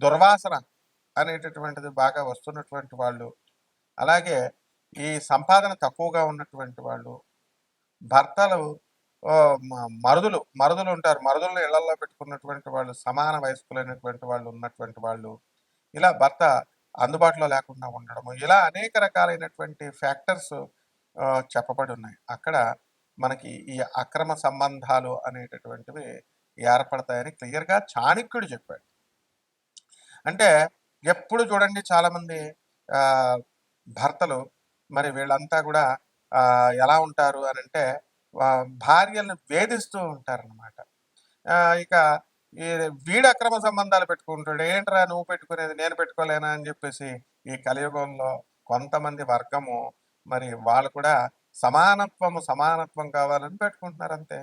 దుర్వాసన అనేటటువంటిది బాగా వస్తున్నటువంటి వాళ్ళు. అలాగే ఈ సంపాదన తక్కువగా ఉన్నటువంటి వాళ్ళు భర్తలు మరుదులు మరుదులు ఉంటారు. మరుదులను ఇళ్ళలో పెట్టుకున్నటువంటి వాళ్ళు సమాన వయస్కులైనటువంటి వాళ్ళు ఉన్నటువంటి వాళ్ళు ఇలా భర్త అందుబాటులో లేకుండా ఉండడము ఇలా అనేక రకాలైనటువంటి ఫ్యాక్టర్స్ చెప్పబడి ఉన్నాయి. అక్కడ మనకి ఈ అక్రమ సంబంధాలు అనేటటువంటివి ఏర్పడతాయని క్లియర్గా చాణక్యుడు చెప్పాడు. అంటే ఎప్పుడు చూడండి చాలామంది భర్తలు మరి వీళ్ళంతా కూడా ఎలా ఉంటారు అని అంటే భార్యలను వేధిస్తూ ఉంటారన్నమాట. ఇక ఈ వీడు అక్రమ సంబంధాలు పెట్టుకుంటాడు ఏంట్రా నువ్వు పెట్టుకునేది నేను పెట్టుకోలేనా? అని చెప్పేసి ఈ కలియుగంలో కొంతమంది వర్గము మరి వాళ్ళు కూడా సమానత్వము సమానత్వం కావాలని పెట్టుకుంటున్నారు అంతే.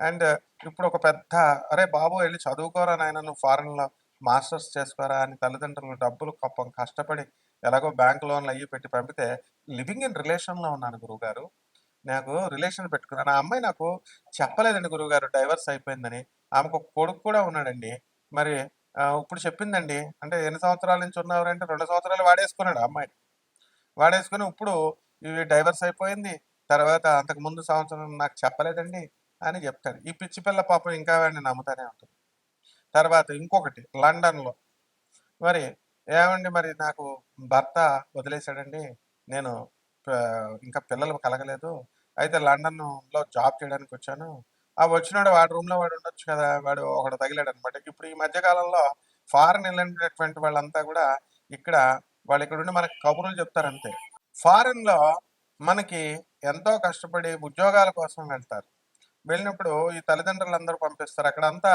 అండ్ ఇప్పుడు ఒక పెద్ద అరే బాబు వెళ్ళి చదువుకోరా నాయన నువ్వు ఫారెన్లో మాస్టర్స్ చేసుకోరా అని తల్లిదండ్రులు డబ్బులు పాపం కష్టపడి ఎలాగో బ్యాంక్ లోన్లు అయ్యి పెట్టి పంపితే లివింగ్ ఇన్ రిలేషన్లో ఉన్నాను గురువుగారు. నాకు రిలేషన్ పెట్టుకున్నాను. ఆ అమ్మాయి నాకు చెప్పలేదండి గురువుగారు డైవర్స్ అయిపోయిందని. ఆమెకు ఒక కొడుకు కూడా ఉన్నాడండి. మరి ఇప్పుడు చెప్పిందండి అంటే ఎన్ని సంవత్సరాల నుంచి ఉన్నవారంటే రెండు సంవత్సరాలు వాడేసుకున్నాడు అమ్మాయి. వాడేసుకుని ఇప్పుడు ఇవి డైవర్స్ అయిపోయింది. తర్వాత అంతకు ముందు సంవత్సరం నాకు చెప్పలేదండి అని చెప్తాడు ఈ పిచ్చి పిల్ల పాపం ఇంకా వాడిని నమ్ముతానే ఉంటుంది. తర్వాత ఇంకొకటి లండన్లో. మరి ఏమండి మరి నాకు భర్త వదిలేశాడండి. నేను ఇంకా పిల్లలు కలగలేదు. అయితే లండన్లో జాబ్ చేయడానికి వచ్చాను. ఆ వచ్చినాడు వాడి రూమ్లో వాడు ఉండొచ్చు కదా వాడు ఒకడు తగిలాడు అనమాట ఇప్పుడు ఈ మధ్యకాలంలో ఫారెన్ వెళ్ళినటువంటి వాళ్ళంతా కూడా ఇక్కడ వాళ్ళు ఇక్కడ ఉండి మనకి కబుర్లు చెప్తారు అంతే. మనకి ఎంతో కష్టపడి ఉద్యోగాల కోసం వెళ్తారు. వెళ్ళినప్పుడు ఈ తల్లిదండ్రులు అందరూ పంపిస్తారు. అక్కడంతా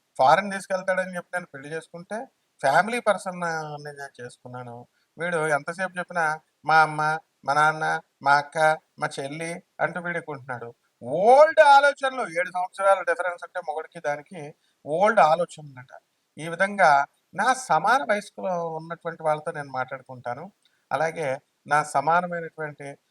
ఫారెన్ తీసుకెళ్తాడని చెప్పి నేను పెళ్ళి చేసుకుంటే ఫ్యామిలీ పర్సన్ నేను చేసుకున్నాను. వీడు ఎంతసేపు చెప్పినా మా అమ్మ మా నాన్న మా అక్క మా చెల్లి అంటూ వీడుకుంటున్నాడు ఓల్డ్ ఆలోచనలు ఏడు సంవత్సరాల డిఫరెన్స్ అంటే మొగడికి దానికి ఓల్డ్ ఆలోచనలట. ఈ విధంగా నా సమాన వయస్కులో ఉన్నటువంటి వాళ్ళతో నేను మాట్లాడుకుంటాను. అలాగే నా సమానమైనటువంటి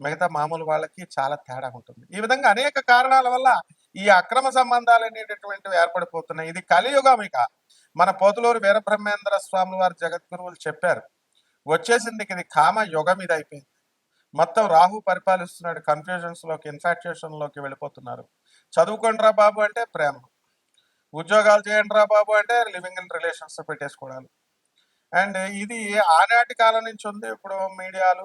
మిగతా మామూలు వాళ్ళకి చాలా తేడా ఉంటుంది. ఈ విధంగా అనేక కారణాల వల్ల ఈ అక్రమ సంబంధాలు అనేటటువంటివి ఏర్పడిపోతున్నాయి. ఇది కలియుగం ఇక. మన పోతులూరు వీరబ్రహ్మేంద్ర స్వామి వారి జగద్గురువులు చెప్పారు వచ్చేసింది ఇది కామ యుగం ఇది అయిపోయింది. మొత్తం రాహు పరిపాలిస్తున్నాడు కన్ఫ్యూజన్స్లోకి ఇన్ఫాక్చుయేషన్లోకి వెళ్ళిపోతున్నారు చదువుకోండిరా బాబు అంటే ప్రేమ ఉద్యోగాలు చేయండి రా బాబు అంటే లివింగ్ ఇన్ రిలేషన్స్ పెట్టేసుకోవడాలు. అండ్ ఇది ఆనాటి కాలం నుంచి ఉంది. ఇప్పుడు మీడియాలు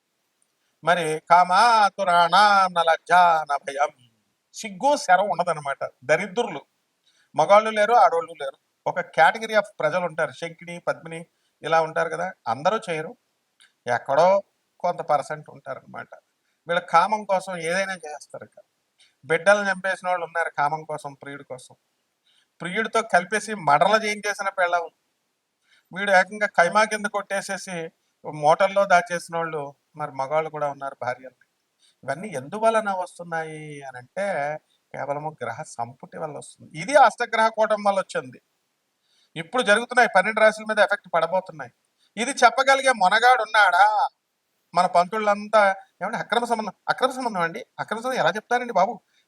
మరి కామాతురాణ భయం సిగ్గు శరం ఉండదన్నమాట. దరిద్రులు. మగాళ్ళు లేరు ఆడవాళ్ళు లేరు. ఒక కేటగిరీ ఆఫ్ ప్రజలు ఉంటారు శంకిని పద్మిని ఇలా ఉంటారు కదా. అందరూ చేయరు. ఎక్కడో కొంత పర్సెంట్ ఉంటారనమాట వీళ్ళ కామం కోసం ఏదైనా చేస్తారు ఇక. బిడ్డలు చంపేసిన వాళ్ళు ఉన్నారు కామం కోసం ప్రియుడి కోసం. ప్రియుడితో కలిపేసి మడల చేయించేసిన పెళ్ళం వీడు ఏకంగా కైమా కింద కొట్టేసేసి మోటల్లో దాచేసిన వాళ్ళు మరి మగవాళ్ళు కూడా ఉన్నారు భార్యల్ని ఇవన్నీ ఎందువలన వస్తున్నాయి అని అంటే కేవలము గ్రహ సంపుటి వల్ల వస్తుంది. ఇది అష్టగ్రహ కూటం వల్ల వచ్చింది. ఇప్పుడు జరుగుతున్నాయి పన్నెండు రాశుల మీద ఎఫెక్ట్ పడబోతున్నాయి. ఇది చెప్పగలిగే మొనగాడు ఉన్నాడా? మన పంతుళ్ళంతా ఏమంటే అక్రమ సంబంధం అక్రమ సంబంధం అండి? అక్రమ సంబంధం ఎలా చెప్తారండి బాబు?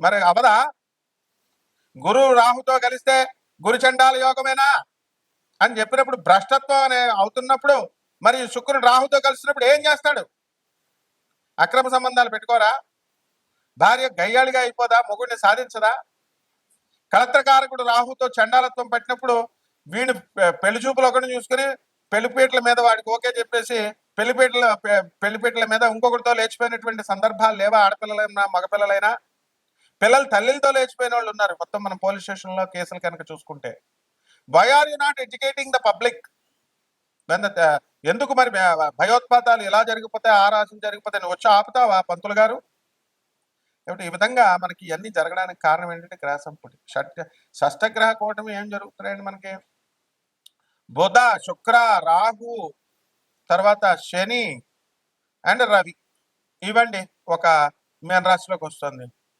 మరి అవదా? గురువు రాహుతో కలిస్తే గురుచండాల యోగమేనా? అని చెప్పినప్పుడు భ్రష్టత్వం అనే అవుతున్నప్పుడు మరి శుక్రుడు రాహుతో కలిసినప్పుడు ఏం చేస్తాడు? అక్రమ సంబంధాలు పెట్టుకోరా? భార్య గయ్యాళిగా అయిపోదా? మొగుడిని సాధించదా? కళత్రకారకుడు రాహుతో చండాలత్వం పెట్టినప్పుడు వీడు పె- పెళ్ళి చూపులు ఒకటి చూసుకుని పెళ్ళిపీటల మీద వాడికి ఓకే చెప్పేసి పెళ్ళిపీటల పెళ్ళిపీటల మీద ఇంకొకరితో లేచిపోయినటువంటి సందర్భాలు లేవా? ఆడపిల్లలైనా మగపిల్లలైనా? పిల్లలు తల్లితో లేచిపోయిన వాళ్ళు ఉన్నారు. మొత్తం మనం పోలీస్ స్టేషన్లో కేసులు కనుక చూసుకుంటే. Why are you not educating the public ఎందుకు మరి భయోత్పాతాలు ఎలా జరిగిపోతే ఆ రాశం జరిగిపోతే నువ్వు వచ్చి ఆపుతావా పంతులు గారు? కాబట్టి ఈ విధంగా మనకి ఇవన్నీ జరగడానికి కారణం ఏంటంటే గ్రహసంపుటి షట్ షష్టగ్రహ కూటమి ఏం జరుగుతున్నాయండి మనకి? బుధ శుక్ర రాహు తర్వాత శని అండ్ రవి. ఇవండి ఒక మీన రాశిలోకి వస్తుంది.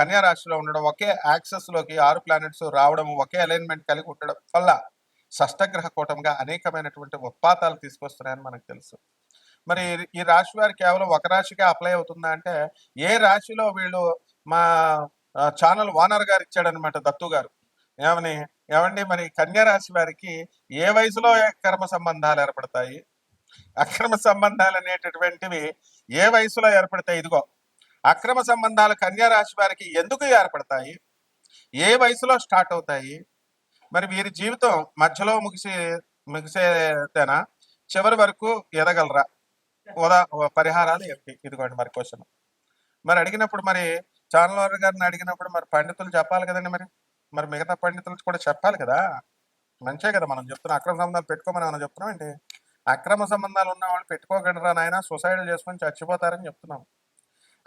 కన్యా రాశిలో ఉండడం ఒకే యాక్సెస్లోకి ఆరు ప్లానెట్స్ రావడం ఒకే అలైన్మెంట్ కలిగి ఉండడం వల్ల షష్టగ్రహ కూటంగా అనేకమైనటువంటి ఉత్పాతాలు తీసుకొస్తున్నాయని మనకు తెలుసు. మరి ఈ రాశి వారు కేవలం ఒక రాశికే అప్లై అవుతుందా అంటే ఏ రాశిలో వీళ్ళు మా ఛానల్ ఓనర్ గారు ఇచ్చాడనమాట దత్తు గారు. ఏమని ఏమండి మరి కన్యా రాశి వారికి ఏ వయసులో కర్మ సంబంధాలు ఏర్పడతాయి? అక్రమ సంబంధాలు అనేటటువంటివి ఏ వయసులో ఏర్పడతాయి? ఇదిగో అక్రమ సంబంధాలు కన్యా రాశి వారికి ఎందుకు ఏర్పడతాయి? ఏ వయసులో స్టార్ట్ అవుతాయి? మరి వీరి జీవితం మధ్యలో ముగిసే ముగిసేతేనా చివరి వరకు ఎదగలరా? ఉదా పరిహారాలు ఏమిటి ఇదిగోండి మరి క్వశ్చన్. మరి అడిగినప్పుడు మరి ఛానల్ గారిని అడిగినప్పుడు మరి పండితులు చెప్పాలి కదండి మరి. మరి మిగతా పండితులు కూడా చెప్పాలి కదా. మంచే కదా మనం చెప్తున్నాం అక్రమ సంబంధాలు పెట్టుకోమని మనం చెప్తున్నాం ఏంటి? అక్రమ సంబంధాలు ఉన్న వాళ్ళు పెట్టుకోకండిరా నాయన? సూసైడ్ చేసుకొని చచ్చిపోతారని చెప్తున్నాం.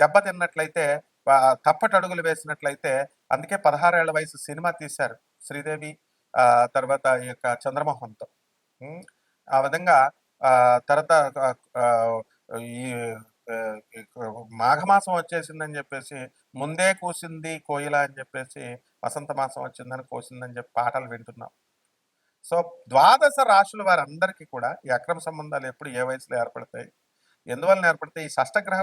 దెబ్బతిన్నట్లయితే దెబ్బ తిన్నట్లయితే తప్పటి అడుగులు వేసినట్లయితే అందుకే పదహారేళ్ళ వయసు సినిమా తీశారు శ్రీదేవి తర్వాత ఈ యొక్క చంద్రమోహన్తో. ఆ విధంగా తర్వాత ఈ ఈ మాఘమాసం వచ్చేసిందని చెప్పేసి ముందే కూసింది కోయిల అని చెప్పేసి వసంత మాసం వచ్చిందని కోసిందని చెప్పి పాటలు వింటున్నాం. సో ద్వాదశ రాశుల వారందరికీ కూడా ఈ అక్రమ సంబంధాలు ఎప్పుడు ఏ వయసులో ఏర్పడతాయి? ఎందువల్ల ఏర్పడతాయి? ఈ షష్టగ్రహ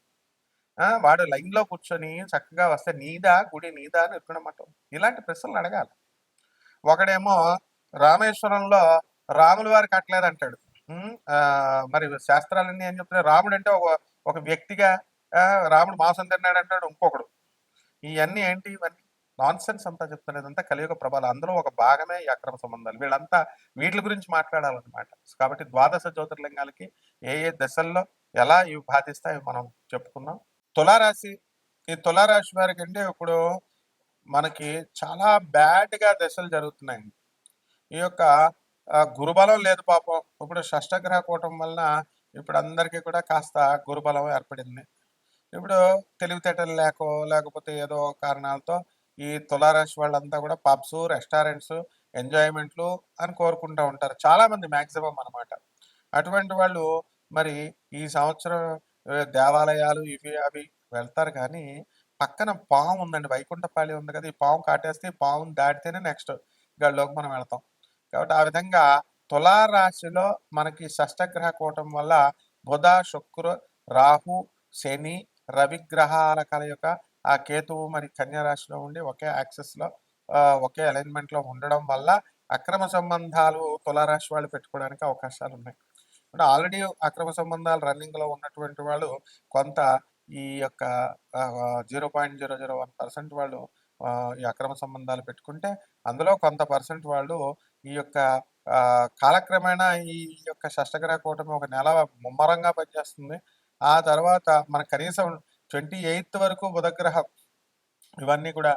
ఆ, వాడు లైన్లో కూర్చొని చక్కగా వస్తే నీదా గుడి నీదా అని ఎక్కడమాట ఇలాంటి ప్రశ్నలు అడగాలి. ఒకడేమో రామేశ్వరంలో రాముల వారు కట్టలేదు అంటాడు ఉమ్, ఆ, మరి శాస్త్రాలన్నీ ఏం చెప్తున్నాయి? రాముడు అంటే ఒక ఒక వ్యక్తిగా ఆ, రాముడు మాంసం తిన్నాడు అంటాడు ఇంకొకడు. ఇవన్నీ ఏంటి ఇవన్నీ? నాన్ సెన్స్ అంతా చెప్తున్నది అంతా కలియుగ ప్రభావం. అందులో ఒక భాగమే ఈ అక్రమ సంబంధాలు. వీళ్ళంతా వీటి గురించి మాట్లాడాలన్నమాట. కాబట్టి ద్వాదశ జ్యోతిర్లింగాలకి ఏ ఏ దశల్లో ఎలా ఇవి బాధిస్తాయో మనం చెప్పుకున్నాం తులారాశి ఈ తులారాశి వారికి అంటే ఇప్పుడు మనకి చాలా బ్యాడ్గా దశలు జరుగుతున్నాయి. ఈ యొక్క గురుబలం లేదు పాపం. ఇప్పుడు షష్టగ్రహ కూటం వలన ఇప్పుడు అందరికీ కూడా కాస్త గురుబలం ఏర్పడింది. ఇప్పుడు తెలివితేటలు లేకో లేకపోతే ఏదో కారణాలతో ఈ తులారాశి వాళ్ళంతా కూడా పబ్స్ రెస్టారెంట్స్ ఎంజాయ్మెంట్లు అని కోరుకుంటూ ఉంటారు. చాలామంది మ్యాక్సిమం అనమాట అన్నమాట. అటువంటి వాళ్ళు మరి ఈ సంవత్సరం దేవాలయాలు ఇవి అవి వెళ్తారు కానీ పక్కన పాము ఉందండి. వైకుంఠపాళి ఉంది కదా ఈ పాము కాటేస్తే పాముని దాటితేనే నెక్స్ట్ గడిలోకి మనం వెళ్తాం. కాబట్టి ఆ విధంగా తులారాశిలో మనకి షష్టగ్రహ కూటం వల్ల బుధ శుక్ర రాహు శని రవి గ్రహాల కలయిక ఆ కేతువు మరి కన్యా రాశిలో ఉండి ఒకే యాక్సెస్లో ఒకే అలైన్మెంట్లో ఉండడం వల్ల అక్రమ సంబంధాలు తులారాశి వాళ్ళు పెట్టుకోవడానికి అవకాశాలు ఉన్నాయి. అంటే ఆల్రెడీ అక్రమ సంబంధాలు రన్నింగ్లో ఉన్నటువంటి వాళ్ళు కొంత ఈ యొక్క zero point zero zero one percent వాళ్ళు ఈ అక్రమ సంబంధాలు పెట్టుకుంటే అందులో కొంత పర్సెంట్ వాళ్ళు ఈ యొక్క కాలక్రమేణా ఈ యొక్క షష్టగ్రహ కూటమి ఒక నెల ముమ్మరంగా పనిచేస్తుంది. ఆ తర్వాత మన కనీసం ట్వంటీ ఎయిత్ వరకు బుధగ్రహం ఇవన్నీ కూడా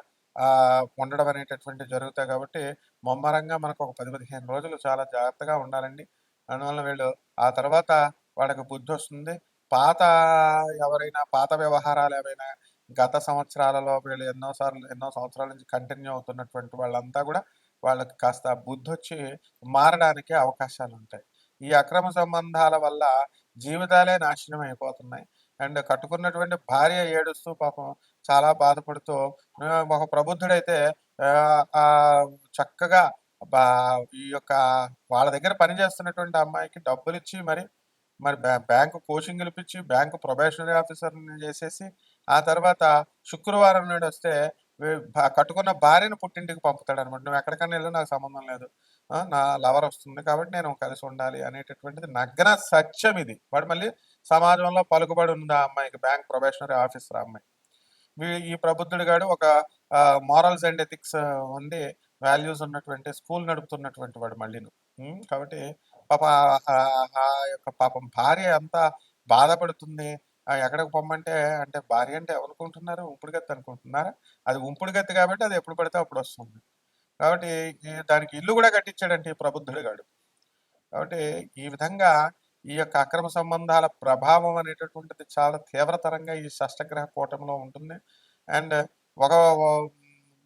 ఉండడం అనేటటువంటి జరుగుతాయి కాబట్టి ముమ్మరంగా మనకు ఒక పది పదిహేను రోజులు చాలా జాగ్రత్తగా ఉండాలండి. అందువల్ల వీళ్ళు. ఆ తర్వాత వాళ్ళకి బుద్ధి వస్తుంది. పాత ఎవరైనా పాత వ్యవహారాలు ఏవైనా గత సంవత్సరాలలో వీళ్ళు ఎన్నోసార్లు ఎన్నో సంవత్సరాల నుంచి కంటిన్యూ అవుతున్నటువంటి వాళ్ళంతా కూడా వాళ్ళకి కాస్త బుద్ధి వచ్చి మారడానికి అవకాశాలు ఉంటాయి. ఈ అక్రమ సంబంధాల వల్ల జీవితాలే నాశనం అయిపోతున్నాయి. అండ్ కట్టుకున్నటువంటి భార్య ఏడుస్తూ పాపం చాలా బాధపడుతూ ఒక ప్రబుద్ధుడైతే ఆ, చక్కగా ఈ యొక్క వాళ్ళ దగ్గర పనిచేస్తున్నటువంటి అమ్మాయికి డబ్బులు ఇచ్చి మరి మరి బ్యాంకు కోచింగ్ ఇప్పించి బ్యాంకు ప్రొబేషనరీ ఆఫీసర్ని చేసేసి ఆ తర్వాత శుక్రవారం నాడు వస్తే కట్టుకున్న భార్యను పుట్టింటికి పంపుతాడు అనమాట నువ్వు ఎక్కడికన్నా వెళ్ళి నాకు సంబంధం లేదు. నా లవర్ వస్తుంది కాబట్టి నేను కలిసి ఉండాలి అనేటటువంటిది నగ్న సత్యం ఇది. వాడు మళ్ళీ సమాజంలో పలుకుబడి ఉంది ఆ అమ్మాయికి బ్యాంక్ ప్రొబేషనరీ ఆఫీసర్ అమ్మాయి. ఈ ప్రబుద్ధుడు గాడు ఒక మారల్స్ అండ్ ఎథిక్స్ ఉంది వాల్యూస్ ఉన్నటువంటి స్కూల్ నడుపుతున్నటువంటి వాడు మళ్ళీను. కాబట్టి పాప ఆ- యొక్క పాపం భార్య అంతా బాధపడుతుంది? ఎక్కడికి పొమ్మంటే అంటే భార్య అంటే ఎవరుకుంటున్నారు? ఉంపుడుగత్తి అనుకుంటున్నారా? అది ఉంపుడుగత్తి కాబట్టి అది ఎప్పుడు పడితే అప్పుడు వస్తుంది. కాబట్టి దానికి ఇల్లు కూడా కట్టించాడంటే ఈ ప్రబుద్ధుడు గాడు. కాబట్టి ఈ విధంగా ఈ యొక్క అక్రమ సంబంధాల ప్రభావం అనేటటువంటిది చాలా తీవ్రతరంగా ఈ షష్టగ్రహ కూటమిలో ఉంటుంది. అండ్ ఒక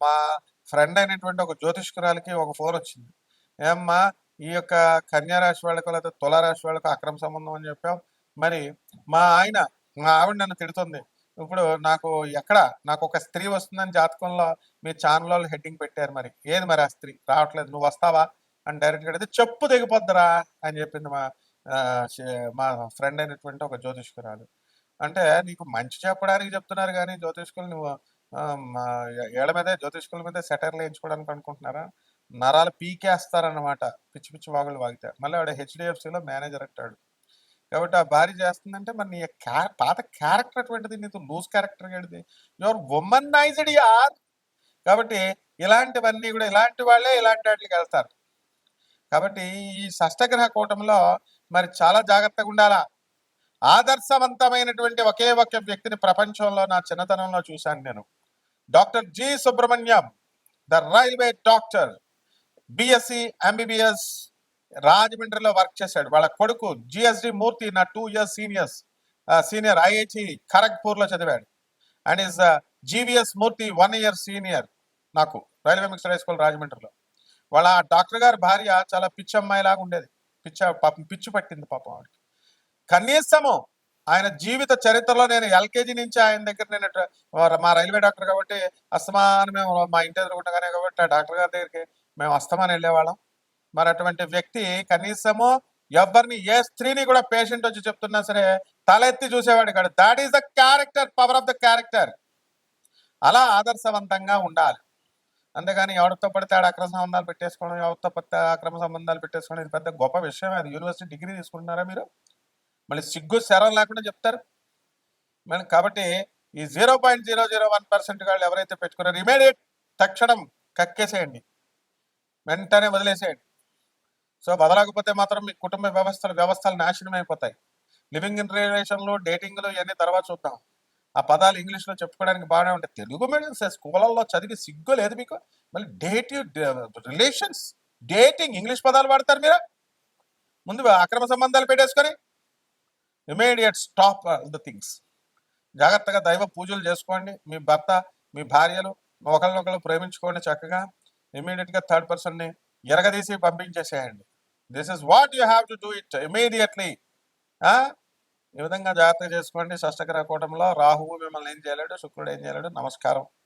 మా ఫ్రెండ్ అయినటువంటి ఒక జ్యోతిష్కురాలకి ఒక ఫోన్ వచ్చింది. ఏమ్మా ఈ యొక్క కన్యా రాశి వాళ్ళకు లేదా తులారాశి వాళ్ళకు అక్రమ సంబంధం అని చెప్పావు మరి మా ఆయన మా ఆవిడ నన్ను తిడుతుంది. ఇప్పుడు నాకు ఎక్కడ నాకు ఒక స్త్రీ వస్తుందని జాతకంలో మీ ఛానల్ వాళ్ళు హెడ్డింగ్ పెట్టారు మరి. ఏది మరి ఆ స్త్రీ? రావట్లేదు నువ్వు వస్తావా? అని డైరెక్ట్గా అడిగితే చెప్పు దిగిపోద్దురా అని చెప్పింది మా మా ఫ్రెండ్ అయినటువంటి ఒక జ్యోతిష్కురాలు. అంటే నీకు మంచి చెప్పడానికి చెప్తున్నారు కానీ జ్యోతిష్కులు నువ్వు ఏళ్ళ మీదే? జ్యోతిష్కుల మీద సెటర్లు వేయించుకోవడానికి అనుకుంటున్నారా? నరాలు పీకేస్తారనమాట పిచ్చి పిచ్చి వాగులు వాగితే. మళ్ళీ ఆవిడ హెచ్డిఎఫ్సిలో మేనేజర్ అంటాడు. కాబట్టి ఆ భార్య చేస్తుందంటే మరి నీ క్యా- పాత క్యారెక్టర్ అటువంటిది నీతో లూజ్ క్యారెక్టర్ ఏడిది యువర్ ఉమన్నైజ్డ్ యార్. కాబట్టి ఇలాంటివన్నీ కూడా ఇలాంటి వాళ్ళే ఇలాంటి వాటికి వెళ్తారు. కాబట్టి ఈ షష్టగ్రహ కూటమిలో మరి చాలా జాగ్రత్తగా ఉండాలా? ఆదర్శవంతమైనటువంటి ఒకే ఒక వ్యక్తిని ప్రపంచంలో నా చిన్నతనంలో చూశాను నేను. Doctor G Subrahmanyam the railway doctor BSc MBBS రాజమండ్రిలో వర్క్ చేశాడు. వాళ్ళ కొడుకు జిఎస్డి మూర్తి నా two years seniors senior IIT ఖరగ్పూర్లో చదివాడు. And is GVS Murthy one year senior నాకు రైల్వే మిక్స్డ్ హై స్కూల్ రాజమండ్రిలో. వాళ్ళ డాక్టర్ గారి భార్య చాలా పిచ్చి అమ్మాయిలాగా ఉండేది. పిచ్చ పాపం పిచ్చి పట్టింది పాపం ఆవిడకి. కనీసము ఆయన జీవిత చరిత్రలో నేను ఎల్కేజీ నుంచి ఆయన దగ్గర నేను మా రైల్వే డాక్టర్ కాబట్టి అస్తమానం మేము మా ఇంటి ఎదురుకుండగానే కాబట్టి ఆ డాక్టర్ గారి దగ్గరికి మేము అస్తమానం వెళ్ళేవాళ్ళం. మరి అటువంటి వ్యక్తి కనీసము ఎవరిని ఏ స్త్రీని కూడా పేషెంట్ వచ్చి చెప్తున్నా సరే తలెత్తి చూసేవాడు కాదు that is the character power of the character అలా ఆదర్శవంతంగా ఉండాలి. అంతేగాని ఎవరితో పడితే ఆడ అక్రమ సంబంధాలు పెట్టేసుకోవడం ఎవరితో పడితే అక్రమ సంబంధాలు పెట్టేసుకోవడం ఇది పెద్ద గొప్ప విషయం. అది యూనివర్సిటీ డిగ్రీ తీసుకుంటున్నారా మీరు? మళ్ళీ సిగ్గు శరం లేకుండా చెప్తారు. మరి కాబట్టి ఈ zero point zero zero one percent వాళ్ళు ఎవరైతే పెట్టుకున్నారో ఇమీడియట్ తక్షణం కక్కేసేయండి. వెంటనే వదిలేసేయండి. సో వదలకపోతే మాత్రం మీ కుటుంబ వ్యవస్థలు వ్యవస్థలు నాశనం అయిపోతాయి. లివింగ్ ఇన్ రిలేషన్లు డేటింగ్లు ఇవన్నీ తర్వాత చూద్దాం. ఆ పదాలు ఇంగ్లీష్లో చెప్పుకోవడానికి బాగానే ఉంటాయి. తెలుగు మీడియం స్కూళ్ళల్లో చదివి సిగ్గు లేదు మీకు? మళ్ళీ డేట్ రిలేషన్స్ డేటింగ్ ఇంగ్లీష్ పదాలు వాడతారు మీరు? ముందు అక్రమ సంబంధాలు పెట్టేసుకొని ఇమీడియట్ స్టాప్ ద థింగ్స్. జాగ్రత్తగా దైవ పూజలు చేసుకోండి. మీ భర్త మీ భార్యలు ఒకరినొకరు ప్రేమించుకోండి చక్కగా. ఇమీడియట్గా థర్డ్ పర్సన్ని ఎరగదీసి పంపించేసేయండి. This is what you have to do it immediately ఈ విధంగా జాగ్రత్తగా చేసుకోండి. షష్టగ్రహ కూటంలో రాహువు మిమ్మల్ని ఏం చేయలేడు శుక్రుడు ఏం చేయలేడు. నమస్కారం.